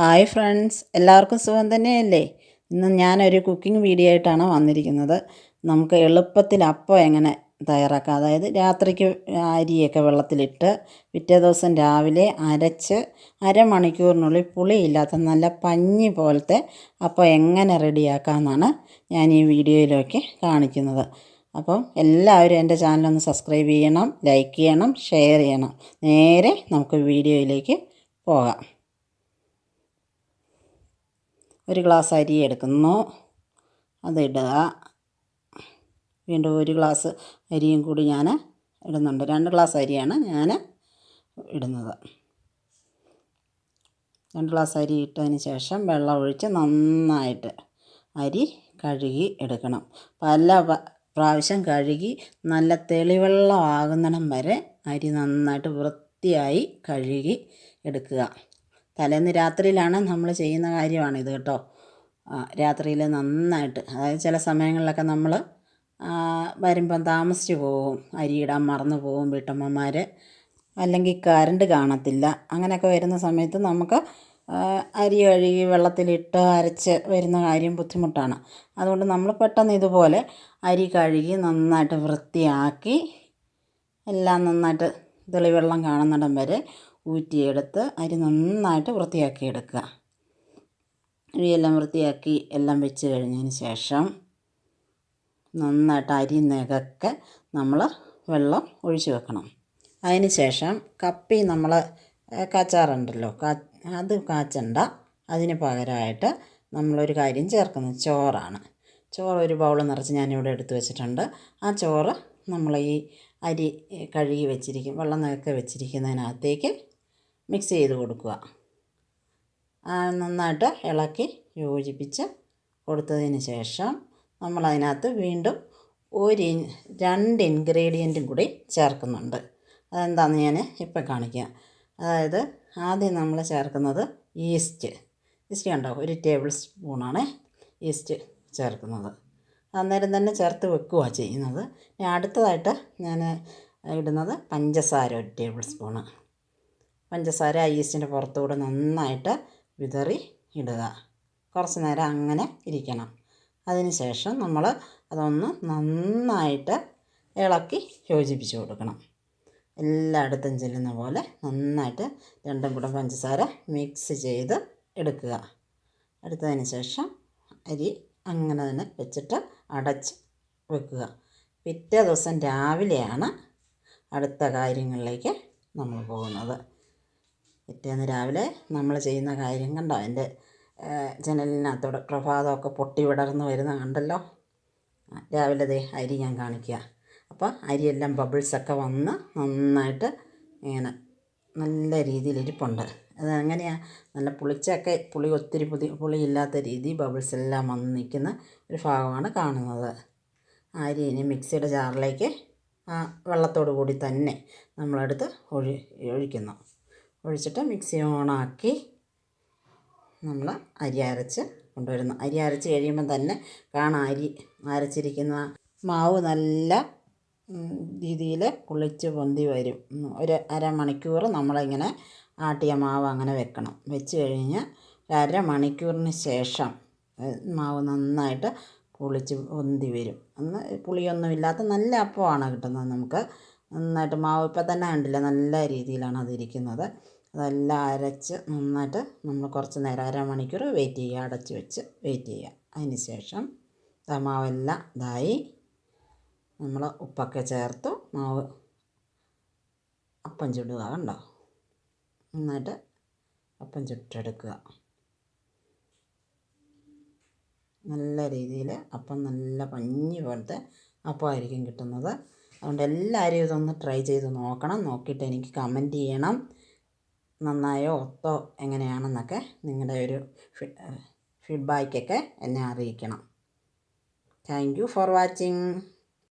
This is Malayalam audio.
ഹായ് ഫ്രണ്ട്സ് എല്ലാവർക്കും സുഖം തന്നെയല്ലേ? ഇന്ന് ഞാനൊരു കുക്കിംഗ് വീഡിയോ ആയിട്ടാണ് വന്നിരിക്കുന്നത്. നമുക്ക് എളുപ്പത്തിൽ അപ്പം എങ്ങനെ തയ്യാറാക്കാം? അതായത് രാത്രിക്ക് അരിയൊക്കെ വെള്ളത്തിലിട്ട് പിറ്റേ ദിവസം രാവിലെ അരച്ച് അരമണിക്കൂറിനുള്ളിൽ പുളിയില്ലാത്ത നല്ല പഞ്ഞി പോലത്തെ അപ്പം എങ്ങനെ റെഡിയാക്കാമെന്നാണ് ഞാൻ ഈ വീഡിയോയിലൊക്കെ കാണിക്കുന്നത്. അപ്പം എല്ലാവരും എന്റെ ചാനലൊന്ന് സബ്സ്ക്രൈബ് ചെയ്യണം ലൈക്ക് ചെയ്യണം ഷെയർ ചെയ്യണം. നേരെ നമുക്ക് വീഡിയോയിലേക്ക് പോകാം. ഒരു ഗ്ലാസ് അരി എടുക്കുന്നു. അതിടുക. വീണ്ടും ഒരു ഗ്ലാസ് അരിയും കൂടി ഞാൻ ഇടുന്നുണ്ട്. രണ്ട് ഗ്ലാസ് അരിയാണ് ഞാൻ ഇടുന്നത്. രണ്ട് ഗ്ലാസ് അരി ഇട്ടതിന് ശേഷം വെള്ളം ഒഴിച്ച് നന്നായിട്ട് അരി കഴുകി എടുക്കണം. പല പ്രാവശ്യം കഴുകി നല്ല തെളിവെള്ളം ആകുന്നിടം വരെ അരി നന്നായിട്ട് വൃത്തിയായി കഴുകി എടുക്കുക. തലേന്ന് രാത്രിയിലാണ് നമ്മൾ ചെയ്യുന്ന കാര്യമാണിത് കേട്ടോ. രാത്രിയിൽ നന്നായിട്ട് അതായത് ചില സമയങ്ങളിലൊക്കെ നമ്മൾ വരുമ്പം താമസിച്ച് പോകും അരിയിടാൻ മറന്നു പോവും വീട്ടമ്മമാർ അല്ലെങ്കിൽ കറണ്ട് കാണത്തില്ല. അങ്ങനെയൊക്കെ വരുന്ന സമയത്ത് നമുക്ക് അരി കഴുകി വെള്ളത്തിലിട്ട് അരച്ച് വരുന്ന കാര്യം ബുദ്ധിമുട്ടാണ്. അതുകൊണ്ട് നമ്മൾ പെട്ടെന്ന് ഇതുപോലെ അരി കഴുകി നന്നായിട്ട് വൃത്തിയാക്കി എല്ലാം നന്നായിട്ട് തെളിവെള്ളം കാണുന്നിടം വരെ ഊറ്റിയെടുത്ത് അരി നന്നായിട്ട് വൃത്തിയാക്കി എടുക്കുക അരിയെല്ലാം വൃത്തിയാക്കി എല്ലാം വെച്ച് കഴിഞ്ഞതിന് ശേഷം നന്നായിട്ട് അരി നികക്കെ നമ്മൾ വെള്ളം ഒഴിച്ച് വെക്കണം. അതിന് ശേഷം കപ്പി നമ്മൾ കാച്ചാറുണ്ടല്ലോ കാ അത് കാച്ചണ്ട. അതിന് പകരമായിട്ട് നമ്മളൊരു കാര്യം ചേർക്കുന്നത് ചോറാണ്. ചോറ് ഒരു ബൗൾ നിറച്ച് ഞാനിവിടെ എടുത്തു വെച്ചിട്ടുണ്ട്. ആ ചോറ് നമ്മൾ ഈ അരി കഴുകി വെച്ചിരിക്കും വെള്ളം നികക്കെ വെച്ചിരിക്കുന്നതിനകത്തേക്ക് മിക്സ് ചെയ്ത് കൊടുക്കുക. നന്നായിട്ട് ഇളക്കി യോജിപ്പിച്ച് കൊടുത്തതിന് ശേഷം നമ്മൾ അതിനകത്ത് വീണ്ടും ഒരു രണ്ട് ഇൻഗ്രീഡിയന്റും കൂടി ചേർക്കുന്നുണ്ട്. അതെന്താണെന്ന് ഞാൻ ഇപ്പം കാണിക്കാം. അതായത് ആദ്യം നമ്മൾ ചേർക്കുന്നത് ഈസ്റ്റ്. ഈസ്റ്റ് കണ്ടോ? ഒരു ടേബിൾ സ്പൂണാണ് ഈസ്റ്റ് ചേർക്കുന്നത്. അന്നേരം തന്നെ ചേർത്ത് വെക്കുകയാണ് ചെയ്യുന്നത്. ഇനി അടുത്തതായിട്ട് ഞാൻ ഇടുന്നത് പഞ്ചസാര ഒരു ടേബിൾ സ്പൂണ്. പഞ്ചസാര ഐസിന്റെ പുറത്തുകൂടെ നന്നായിട്ട് വിതറി ഇടുക. കുറച്ച് നേരം അങ്ങനെ ഇരിക്കണം. അതിനുശേഷം നമ്മൾ അതൊന്ന് നന്നായിട്ട് ഇളക്കി യോജിപ്പിച്ച് കൊടുക്കണം. എല്ലായിടത്തും ചെല്ലുന്ന പോലെ നന്നായിട്ട് രണ്ടും കൂടെ പഞ്ചസാര മിക്സ് ചെയ്ത് എടുക്കുക. എടുത്തതിന് ശേഷം അരി അങ്ങനെ തന്നെ വെച്ചിട്ട് അടച്ച് വെക്കുക. പിറ്റേ ദിവസം രാവിലെയാണ് അടുത്ത കാര്യങ്ങളിലേക്ക് നമ്മൾ പോകുന്നത്. പിറ്റേന്ന് രാവിലെ നമ്മൾ ചെയ്യുന്ന കാര്യം കണ്ടോ? എന്റെ ജനലിനകത്തോടെ പ്രഭാതമൊക്കെ പൊട്ടി വിടർന്ന് വരുന്ന കണ്ടല്ലോ? രാവിലെ ദേ അരി ഞാൻ കാണിക്കുക. അപ്പോൾ അരിയെല്ലാം ബബിൾസൊക്കെ വന്ന് നന്നായിട്ട് ഇങ്ങനെ നല്ല രീതിയിൽ ഇരിപ്പുണ്ട്. അത് അങ്ങനെയാണ് നല്ല പുളിച്ചൊക്കെ പുളി ഒത്തിരി പുതി പുളിയില്ലാത്ത രീതി ബബിൾസ് എല്ലാം വന്ന് നിൽക്കുന്ന ഒരു ഭാഗമാണ് കാണുന്നത്. അരി ഇനി മിക്സിയുടെ ജാറിലേക്ക് ആ വെള്ളത്തോടു കൂടി തന്നെ നമ്മളെടുത്ത് ഒഴി ഒഴിക്കുന്നു. ഒഴിച്ചിട്ട് മിക്സി ഓണാക്കി നമ്മൾ അരി അരച്ച് കൊണ്ടുവരുന്നു. അരി അരച്ച് കഴിയുമ്പം തന്നെ കാണാം അരി അരച്ചിരിക്കുന്ന മാവ് നല്ല രീതിയിൽ കുളിച്ച് പൊന്തി വരും. ഒരു അരമണിക്കൂർ നമ്മളിങ്ങനെ ആട്ടിയ മാവ് അങ്ങനെ വെക്കണം. വെച്ച് കഴിഞ്ഞ് അരമണിക്കൂറിന് ശേഷം മാവ് നന്നായിട്ട് പുളിച്ച് പൊന്തി വരും. ഒന്ന് പുളിയൊന്നും ഇല്ലാത്ത നല്ല അപ്പമാണ് കിട്ടുന്നത് നമുക്ക്. നന്നായിട്ട് മാവ് ഇപ്പം തന്നെ കണ്ടില്ല നല്ല രീതിയിലാണ് അതിരിക്കുന്നത്. അതെല്ലാം അരച്ച് നന്നായിട്ട് നമ്മൾ കുറച്ച് നേരം അരമണിക്കൂർ വെയിറ്റ് ചെയ്യുക. അടച്ച് വെച്ച് വെയിറ്റ് ചെയ്യുക. അതിന് ശേഷം മാവെല്ലാം ഇതായി. നമ്മൾ ഉപ്പൊക്കെ ചേർത്ത്. മാവ് അപ്പം ചുടുക കണ്ടോ? നന്നായിട്ട് അപ്പം ചുട്ടെടുക്കുക. നല്ല രീതിയിൽ അപ്പം നല്ല പഞ്ഞി പോലത്തെ അപ്പമായിരിക്കും കിട്ടുന്നത്. അതുകൊണ്ട് എല്ലാവരും ഇതൊന്ന് ട്രൈ ചെയ്ത് നോക്കണം. നോക്കിയിട്ട് എനിക്ക് കമന്റ് ചെയ്യണം. നന്നായോ ഒത്തോ എങ്ങനെയാണെന്നൊക്കെ നിങ്ങളുടെ ഒരു ഫീഡ്ബാക്കൊക്കെ എന്നെ അറിയിക്കണം. Thank you for watching.